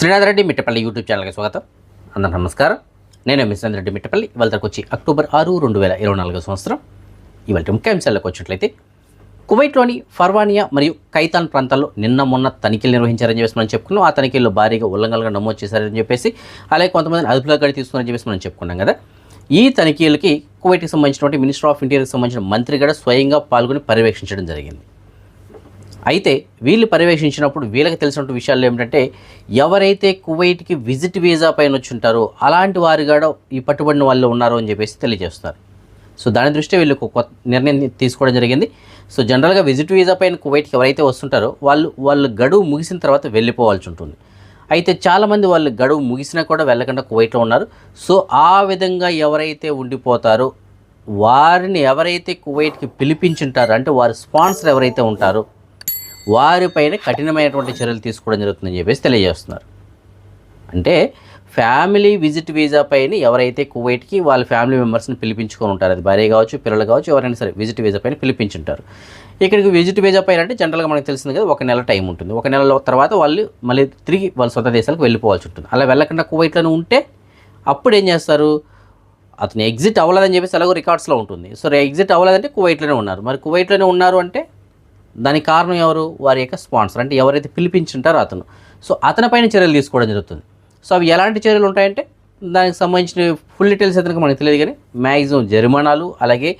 Srinath Reddy Mittapalli YouTube ఛానల్కి స్వాగతం. అందరూ నమస్కారం. నేను మిశ్రాంత్ రెడ్డి మిట్టపల్లి. ఇవాళకి వచ్చి అక్టోబర్ ఆరు రెండు వేల ఇరవై నాలుగో సంవత్సరం. ఇవాళ ముఖ్యాంశాలకు వచ్చినట్లయితే కువైట్లోని ఫర్వానియా మరియు కైతాన్ ప్రాంతాల్లో నిన్న మొన్న తనిఖీలు నిర్వహించారని చెప్పేసి మనం చెప్పుకున్నాం. ఆ తనిఖీల్లో భారీగా ఉల్లంఘనలుగా నమోదు చేశారని చెప్పేసి అలాగే కొంతమందిని అదుపులో గడి తీసుకున్నారని చెప్పేసి మనం చెప్పుకున్నాం కదా. ఈ తనిఖీలకి కువైట్కి సంబంధించినటువంటి మినిస్టర్ ఆఫ్ ఇంటీరియర్కి సంబంధించిన మంత్రి కూడా స్వయంగా పాల్గొని పర్యవేక్షించడం జరిగింది. అయితే వీళ్ళు పర్యవేక్షించినప్పుడు వీళ్ళకి తెలిసినటువంటి విషయాలు ఏమిటంటే ఎవరైతే కువైట్కి విజిట్ వీజా పైన వచ్చి ఉంటారో అలాంటి వారు కూడా ఈ పట్టుబడిన వాళ్ళు ఉన్నారు అని చెప్పేసి తెలియజేస్తున్నారు సో దాని దృష్ట్యా వీళ్ళు కొత్త నిర్ణయం తీసుకోవడం జరిగింది. సో జనరల్గా విజిట్ వీజా పైన కువైట్కి ఎవరైతే వస్తుంటారో వాళ్ళు వాళ్ళు గడువు ముగిసిన తర్వాత వెళ్ళిపోవాల్సి ఉంటుంది. అయితే చాలామంది వాళ్ళు గడువు ముగిసినా కూడా వెళ్ళకుండా కువైట్లో ఉన్నారు. సో ఆ విధంగా ఎవరైతే ఉండిపోతారో వారిని ఎవరైతే కువైట్కి పిలిపించుంటారో అంటే వారి స్పాన్సర్ ఎవరైతే ఉంటారో వారిపైన కఠినమైనటువంటి చర్యలు తీసుకోవడం జరుగుతుందని చెప్పేసి తెలియజేస్తున్నారు. అంటే ఫ్యామిలీ విజిట్ వీజా పైన ఎవరైతే కువైట్కి వాళ్ళ ఫ్యామిలీ మెంబర్స్ని పిలిపించుకొని ఉంటారు అది భార్య కావచ్చు పిల్లలు కావచ్చు ఎవరైనా సరే విజిట్ వీజా పైన పిలిపించుంటారు. ఇక్కడికి విజిట్ వీజా పైన అంటే జనరల్గా మనకు తెలిసింది కదా ఒక నెల టైం ఉంటుంది. ఒక నెల తర్వాత వాళ్ళు మళ్ళీ తిరిగి వాళ్ళ సొంత దేశాలకు వెళ్ళిపోవాల్సి ఉంటుంది. అలా వెళ్ళకుండా కువైట్లోనే ఉంటే అప్పుడు ఏం చేస్తారు? అతను ఎగ్జిట్ అవ్వలేదని చెప్పేసి అలాగో రికార్డ్స్లో ఉంటుంది. సో ఎగ్జిట్ అవ్వలేదంటే కువైట్లోనే ఉన్నారు. మరి కువైట్లోనే ఉన్నారు అంటే దానికి కారణం ఎవరు? వారి యొక్క స్పాన్సర్. అంటే ఎవరైతే పిలిపించుంటారో అతను. సో అతనిపైన చర్యలు తీసుకోవడం జరుగుతుంది. సో అవి ఎలాంటి చర్యలు ఉంటాయంటే దానికి సంబంధించిన ఫుల్ డీటెయిల్స్ అతనికి మనకు తెలియదు కానీ మ్యాక్సిమం జరిమానాలు అలాగే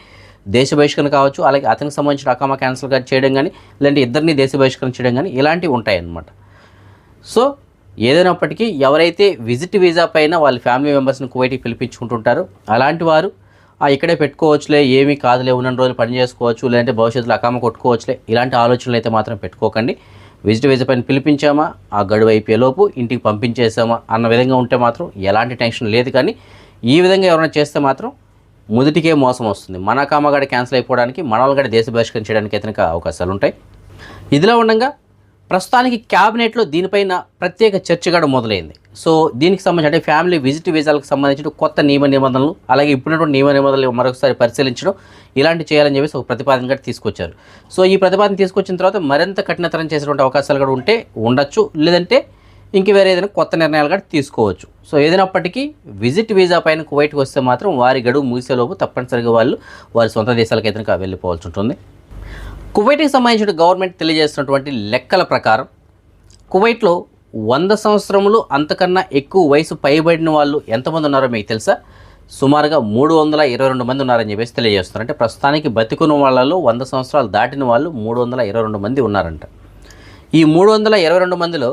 దేశ బహిష్కరణ కావచ్చు అలాగే అతనికి సంబంధించిన అకామా క్యాన్సిల్ చేయడం కానీ లేదంటే ఇద్దరిని దేశ బహిష్కరణ చేయడం కానీ ఇలాంటివి ఉంటాయన్నమాట. సో ఏదైనప్పటికీ ఎవరైతే విజిట్ వీసా పైన వాళ్ళ ఫ్యామిలీ మెంబర్స్ని కువైట్కి పిలిపించుకుంటుంటారో అలాంటి వారు ఇక్కడే పెట్టుకోవచ్చులే ఏమీ కాదులే ఉన్న రోజులు పని చేసుకోవచ్చు లేదంటే భవిష్యత్తులో అకామ కొట్టుకోవచ్చులే ఇలాంటి ఆలోచనలు అయితే మాత్రం పెట్టుకోకండి. విజిట్ వీసా పైన పిలిపించామా ఆ గడువు అయిపోయేలోపు ఇంటికి పంపించేసామా అన్న విధంగా ఉంటే మాత్రం ఎలాంటి టెన్షన్ లేదు కానీ ఈ విధంగా ఎవరైనా చేస్తే మాత్రం మొదటికే మోసం వస్తుంది. మన కామగాడ క్యాన్సిల్ అయిపోవడానికి మన వాళ్ళగడ దేశ బహిష్కరించడానికి అయితే అవకాశాలు ఉంటాయి. ఇదిలా ఉండగా ప్రస్తుతానికి క్యాబినెట్లో దీనిపైన ప్రత్యేక చర్చ కూడా మొదలైంది. సో దీనికి సంబంధించి అంటే ఫ్యామిలీ విజిట్ వీసాలకు సంబంధించిన కొత్త నియమ నిబంధనలు అలాగే ఇప్పుడున్నటువంటి నియమ నిబంధనలు మరొకసారి పరిశీలించడం ఇలాంటి చేయాలని చెప్పేసి ఒక ప్రతిపాదన కూడా తీసుకొచ్చారు. సో ఈ ప్రతిపాదన తీసుకొచ్చిన తర్వాత మరింత కఠినతరం చేసేటువంటి అవకాశాలు కూడా ఉంటే ఉండొచ్చు లేదంటే ఇంక వేరే ఏదైనా కొత్త నిర్ణయాలు కూడా తీసుకోవచ్చు. సో ఏదైనప్పటికీ విజిట్ వీసా పైన కువైట్కి వస్తే మాత్రం వారి గడువు ముగిసేలోపు తప్పనిసరిగా వాళ్ళు వారి సొంత దేశాలకు అయితే వెళ్ళిపోవాల్సి ఉంటుంది. కువైట్కి సంబంధించిన గవర్నమెంట్ తెలియజేస్తున్నటువంటి లెక్కల ప్రకారం కువైట్లో వంద సంవత్సరములు అంతకన్నా ఎక్కువ వయసు పైబడిన వాళ్ళు ఎంతమంది ఉన్నారో మీకు తెలుసా? సుమారుగా మూడు వందల ఇరవై రెండు మంది ఉన్నారని చెప్పేసి తెలియజేస్తున్నారు. అంటే ప్రస్తుతానికి బతికున్న వాళ్ళలో వంద సంవత్సరాలు దాటిన వాళ్ళు మూడు వందల ఇరవై రెండు మంది ఉన్నారంట. ఈ మూడు వందల ఇరవై రెండు మందిలో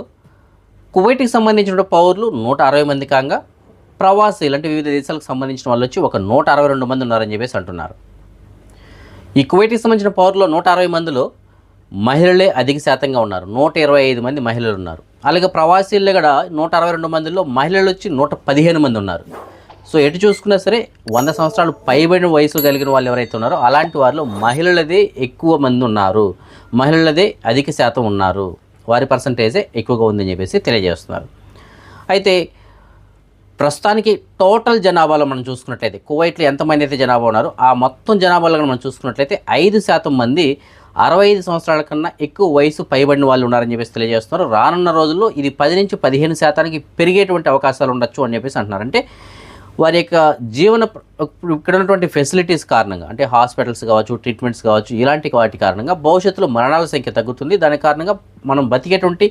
కువైట్కి సంబంధించిన పౌరులు నూట అరవై మంది కాగా ప్రవాసీలు అంటే వివిధ దేశాలకు సంబంధించిన వాళ్ళు వచ్చి ఒక నూట అరవై రెండు మంది ఉన్నారని చెప్పేసి అంటున్నారు. ఈ కువైట్కి సంబంధించిన పౌరులో నూట అరవై మందిలో మహిళలే అధిక శాతంగా ఉన్నారు. నూట ఇరవై ఐదు మంది మహిళలు ఉన్నారు అలాగే ప్రవాసీల్లో కూడా నూట అరవై రెండు మందిలో మహిళలు వచ్చి నూట పదిహేను మంది ఉన్నారు. సో ఎటు చూసుకున్నా సరే వంద సంవత్సరాలు పైబడిన వయసు కలిగిన వాళ్ళు ఎవరైతే ఉన్నారో అలాంటి వారిలో మహిళలదే ఎక్కువ మంది ఉన్నారు. మహిళలదే అధిక శాతం ఉన్నారు. వారి పర్సంటేజే ఎక్కువగా ఉందని చెప్పేసి తెలియజేస్తున్నారు. అయితే ప్రస్తుతానికి టోటల్ జనాభాలో మనం చూసుకున్నట్లయితే కువైట్లో ఎంతమంది అయితే జనాభా ఉన్నారో ఆ మొత్తం జనాభాలో మనం చూసుకున్నట్లయితే ఐదు శాతం మంది అరవై ఐదు సంవత్సరాల కన్నా ఎక్కువ వయసు పైబడిన వాళ్ళు ఉన్నారని చెప్పేసి తెలియజేస్తున్నారు. రానున్న రోజుల్లో ఇది పది నుంచి పదిహేను శాతానికి పెరిగేటువంటి అవకాశాలు ఉండొచ్చు అని చెప్పేసి అంటున్నారు. అంటే వారి యొక్క జీవన ఇక్కడ ఉన్నటువంటి ఫెసిలిటీస్ కారణంగా అంటే హాస్పిటల్స్ కావచ్చు ట్రీట్మెంట్స్ కావచ్చు ఇలాంటి వాటి కారణంగా భవిష్యత్తులో మరణాల సంఖ్య తగ్గుతుంది. దాని కారణంగా మనం బతికేటువంటి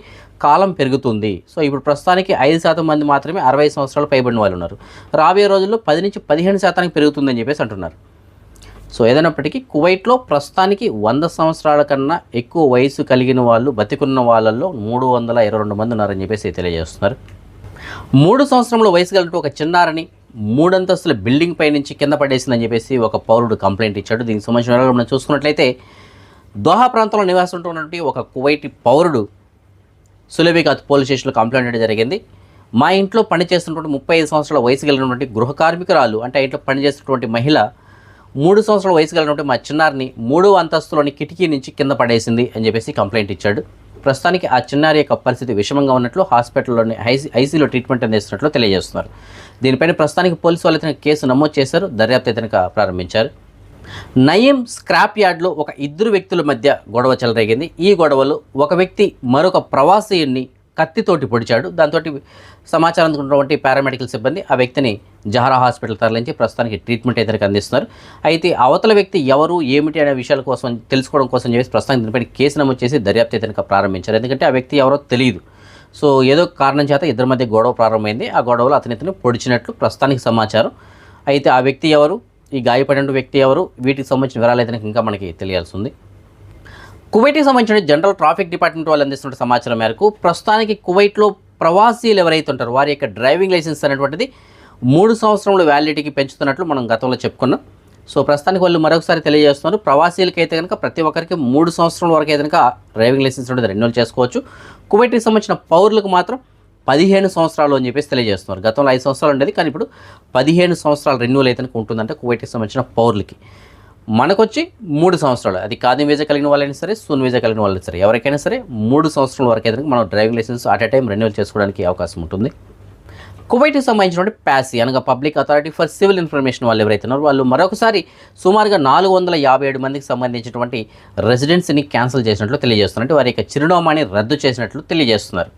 కాలం పెరుగుతుంది. సో ఇప్పుడు ప్రస్తుతానికి ఐదు శాతం మంది మాత్రమే అరవై సంవత్సరాలు పైబడిన వాళ్ళు ఉన్నారు. రాబోయే రోజుల్లో పది నుంచి పదిహేను శాతానికి పెరుగుతుందని చెప్పేసి అంటున్నారు. సో ఏదైనప్పటికీ కువైట్లో ప్రస్తుతానికి వంద సంవత్సరాల కన్నా ఎక్కువ వయసు కలిగిన వాళ్ళు బతికున్న వాళ్ళల్లో మూడు వందల ఇరవై రెండు మంది ఉన్నారని చెప్పేసి తెలియజేస్తున్నారు. మూడు సంవత్సరంలో వయసు కలిగిన ఒక చిన్నారని మూడంతస్తుల బిల్డింగ్ పై నుంచి కింద పడేసిందని చెప్పేసి ఒక పౌరుడు కంప్లైంట్ ఇచ్చాడు. దీనికి సంబంధించిన వివరాలు మనం చూసుకున్నట్లయితే దోహా ప్రాంతంలో నివాసం ఉంటున్నటువంటి ఒక కువైటి పౌరుడు సులభికాత్ పోలీస్ స్టేషన్లో కంప్లైంట్ చేయడం జరిగింది. మా ఇంట్లో పనిచేస్తున్నటువంటి ముప్పై ఐదు సంవత్సరాల వయసు కలిగినటువంటి గృహ కార్మికురాలు అంటే ఇంట్లో పనిచేస్తున్నటువంటి మహిళ మూడు సంవత్సరాల వయసు కలిగినటువంటి మా చిన్నారిని మూడో అంతస్తులోని కిటికీ నుంచి కింద పడేసింది అని చెప్పేసి కంప్లైంట్ ఇచ్చాడు. ప్రస్తుతానికి ఆ చిన్నారి యొక్క పరిస్థితి విషమంగా ఉన్నట్లు హాస్పిటల్లోని ఐసీ ఐసీలో ట్రీట్మెంట్ అందిస్తున్నట్లు తెలియజేస్తున్నారు. దీనిపైన ప్రస్తుతానికి పోలీసు వాళ్ళు ఇతనికి కేసు నమోదు చేశారు. దర్యాప్తు ఇతనిక ప్రారంభించారు. నయీం స్క్రాప్ యార్డ్లో ఒక ఇద్దరు వ్యక్తుల మధ్య గొడవ చెలరేగింది. ఈ గొడవలు ఒక వ్యక్తి మరొక ప్రవాసీయుడిని కత్తితోటి పొడిచాడు. దాంతో సమాచారం అందుకున్నటువంటి పారామెడికల్ సిబ్బంది ఆ వ్యక్తిని జహరా హాస్పిటల్ తరలించి ప్రస్తుతానికి ట్రీట్మెంట్ అయితే అందిస్తున్నారు. అయితే అవతల వ్యక్తి ఎవరు ఏమిటి అనే విషయాల కోసం తెలుసుకోవడం కోసం చెప్పేసి ప్రస్తుతానికి దీనిపై కేసు నమోదు చేసి దర్యాప్తు అయితే ప్రారంభించారు. ఎందుకంటే ఆ వ్యక్తి ఎవరో తెలియదు. సో ఏదో కారణం చేత ఇద్దరి మధ్య గొడవ ప్రారంభమైంది. ఆ గొడవలో అతని ఇతను పొడిచినట్లు ప్రస్తుతానికి సమాచారం. అయితే ఆ వ్యక్తి ఎవరు ఈ గాయపడిన వ్యక్తి ఎవరు వీటికి సంబంధించిన వివరాలు అయితే ఇంకా మనకి తెలియాల్సి ఉంది. కువైట్కి సంబంధించిన జనరల్ ట్రాఫిక్ డిపార్ట్మెంట్ వాళ్ళు అందిస్తున్న సమాచారం మేరకు ప్రస్తుతానికి కువైట్లో ప్రవాసీలు ఎవరైతే ఉంటారో వారి యొక్క డ్రైవింగ్ లైసెన్స్ అనేటువంటిది మూడు సంవత్సరముల వ్యాలిడిటీకి పెంచుతున్నట్లు మనం గతంలో చెప్పుకున్నాం. సో ప్రస్తుతానికి వాళ్ళు మరొకసారి తెలియజేస్తున్నారు. ప్రవాసీలకి అయితే కనుక ప్రతి ఒక్కరికి మూడు సంవత్సరాల వరకు అయితే కనుక డ్రైవింగ్ లైసెన్స్ అనేది రెన్యువల్ చేసుకోవచ్చు. కువైట్కి సంబంధించిన పౌరులకు మాత్రం పదిహేను సంవత్సరాలు అని చెప్పేసి తెలియజేస్తున్నారు. గతంలో ఐదు సంవత్సరాలు ఉండేది కానీ ఇప్పుడు పదిహేను సంవత్సరాలు రెన్యువల్ అయితే కనుక ఉంటుందంటే కువైట్కి సంబంధించిన పౌరులకి. మనకొచ్చి మూడు సంవత్సరాలు. అది కాదిం వీజా కలిగిన వాళ్ళైనా సరే సున్ వీజా కలిగిన వాళ్ళైనా సరే. ఎవరికైనా సరే మూడు సంవత్సరాల వరకు అయితే మనం driving licence at a time renewal చేసుకోవడానికి అవకాశం ఉంటుంది. కువైట్కి సంబంధించినటువంటి ప్యాసీ అనగా public authority for civil information వాళ్ళు ఎవరైతే ఉన్నారో వాళ్ళు మరొకసారి సుమారుగా నాలుగు వందల యాభై ఏడు మందికి సంబంధించినటువంటి రెసిడెన్సీని క్యాన్సిల్ చేసినట్లు తెలియజేస్తున్నారు అంటే వారి యొక్క చిరునామాని రద్దు చేసినట్లు తెలియజేస్తున్నారు.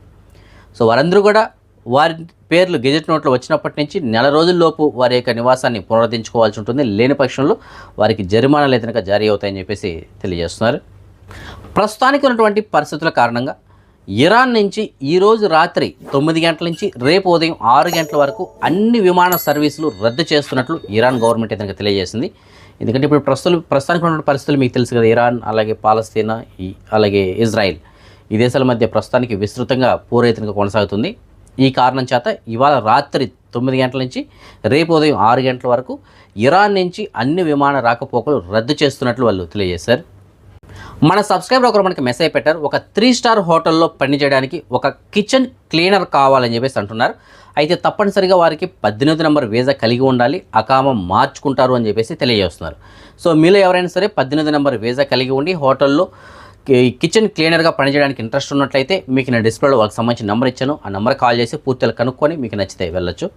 సో వారందరూ కూడా వారి పేర్లు గెజెట్ నోట్లో వచ్చినప్పటి నుంచి నెల రోజుల్లోపు వారి యొక్క నివాసాన్ని పునరుద్ధరించుకోవాల్సి ఉంటుంది. లేని పక్షంలో వారికి జరిమానాలు అయితే జారీ అవుతాయని చెప్పేసి తెలియజేస్తున్నారు. ప్రస్తుతానికి ఉన్నటువంటి పరిస్థితుల కారణంగా ఇరాన్ నుంచి ఈరోజు రాత్రి తొమ్మిది గంటల నుంచి రేపు ఉదయం ఆరు గంటల వరకు అన్ని విమాన సర్వీసులు రద్దు చేస్తున్నట్లు ఇరాన్ గవర్నమెంట్ అయితే తెలియజేసింది. ఎందుకంటే ఇప్పుడు ప్రస్తుతం ప్రస్తుతానికి ఉన్నటువంటి పరిస్థితులు మీకు తెలుసు కదా ఇరాన్ అలాగే పాలస్తీనా అలాగే ఇజ్రాయెల్. ఈ దేశాల మధ్య ప్రస్తుతానికి విస్తృతంగా పోరైతునిగా కొనసాగుతుంది. ఈ కారణం చేత ఇవాళ రాత్రి తొమ్మిది గంటల నుంచి రేపు ఉదయం ఆరు గంటల వరకు ఇరాన్ నుంచి అన్ని విమాన రాకపోకలు రద్దు చేస్తున్నట్లు వాళ్ళు తెలియజేశారు. మన సబ్స్క్రైబర్ ఒకరు మనకి మెసేజ్ పెట్టారు ఒక త్రీ స్టార్ హోటల్లో పనిచేయడానికి ఒక కిచెన్ క్లీనర్ కావాలని చెప్పేసి అంటున్నారు. అయితే తప్పనిసరిగా వారికి పద్దెనిమిది నెంబర్ వీసా కలిగి ఉండాలి అకామం మార్చుకుంటారు అని చెప్పేసి తెలియజేస్తున్నారు. సో మీలో ఎవరైనా సరే పద్దెనిమిది నెంబర్ వీసా కలిగి ఉండి హోటల్లో కిచెన్ క్లీనర్గా పనిచేయడానికి ఇంట్రెస్ట్ ఉన్నట్లయితే మీకు నేను డిస్ప్లేలో వాళ్ళకి సంబంధించిన నెంబర్ ఇచ్చాను. ఆ నెంబర్ కాల్ చేసి పూర్తిగా కనుక్కొని మీకు నచ్చితే వెళ్ళొచ్చు.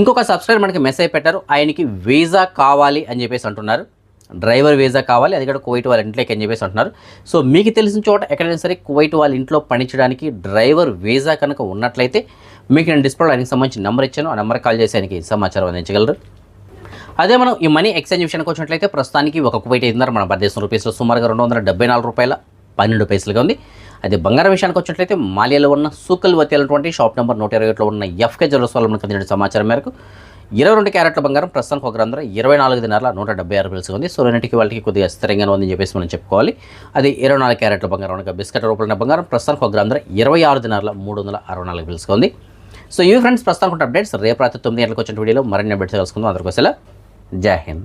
ఇంకొక సబ్స్క్రైబర్ మనకి మెసేజ్ పెట్టారు. ఆయనకి వీసా కావాలి అని చెప్పేసి అంటున్నారు. డ్రైవర్ వీసా కావాలి. అది కూడా కువైట్ వాళ్ళ ఇంట్లోకి అని చెప్పేసి అంటున్నారు. సో మీకు తెలిసిన చోట ఎక్కడైనా సరే కువైట్ వాళ్ళ ఇంట్లో పనిచేయడానికి డ్రైవర్ వీసా కనుక ఉన్నట్లయితే మీకు నేను డిస్ప్లేలో ఆయనకి సంబంధించిన నెంబర్ ఇచ్చాను. ఆ నెంబర్ కాల్ చేసి ఆయనకి సమాచారం అందించగలరు. అదే మనం ఈ మనీ ఎక్స్చేంజ్ విషయానికి వచ్చినట్లయితే ప్రస్తుతానికి ఒక కువైట్ ఐదున్నర మన భారతదేశం రూపీస్లో సుమారుగా రెండు వందల డెబ్బై నాలుగు రూపాయల పన్నెండు పైసలుగా ఉంది. అదే బంగారం విషయానికి వచ్చినట్లయితే మాలియాలో ఉన్న సూకల్ వతేలటువంటి షాప్ నెంబర్ నూట ఇరవై ఒకటిలో ఉన్న ఎఫ్కే జ్యువెల్స్ వాళ్ళు మనకు అందిన సమాచారం మేరకు ఇరవై రెండు క్యారెట్ల బంగారం ప్రస్తుతానికి ఒక గ్రామ ఇరవై నాలుగు దినాల నూట డెబ్బై ఆరు పైసలుగా ఉంది. సో రెండింటికి వాళ్ళకి కొద్దిగా స్థిరంగా ఉందని చెప్పేసి మనం చెప్పుకోవాలి. అది ఇరవై నాలుగు క్యారెట్ల బంగారం అనగా బిస్కెట్ రూపంలో బంగారం ప్రస్తుతానికి ఒక గ్రామ ఇరవై ఆరు దినాల మూడు వందల అరవై నాలుగు పైసలుగా ఉంది. సో ఇవి ఫ్రెండ్స్ ప్రస్తుతానికి అప్డేట్స్. రేపు రాత్రి తొమ్మిది గంటలకు వచ్చిన వీడియోలో మరిన్ని అప్డేట్స్ కలుసుకుందాం అందరికోసం जय हिंद।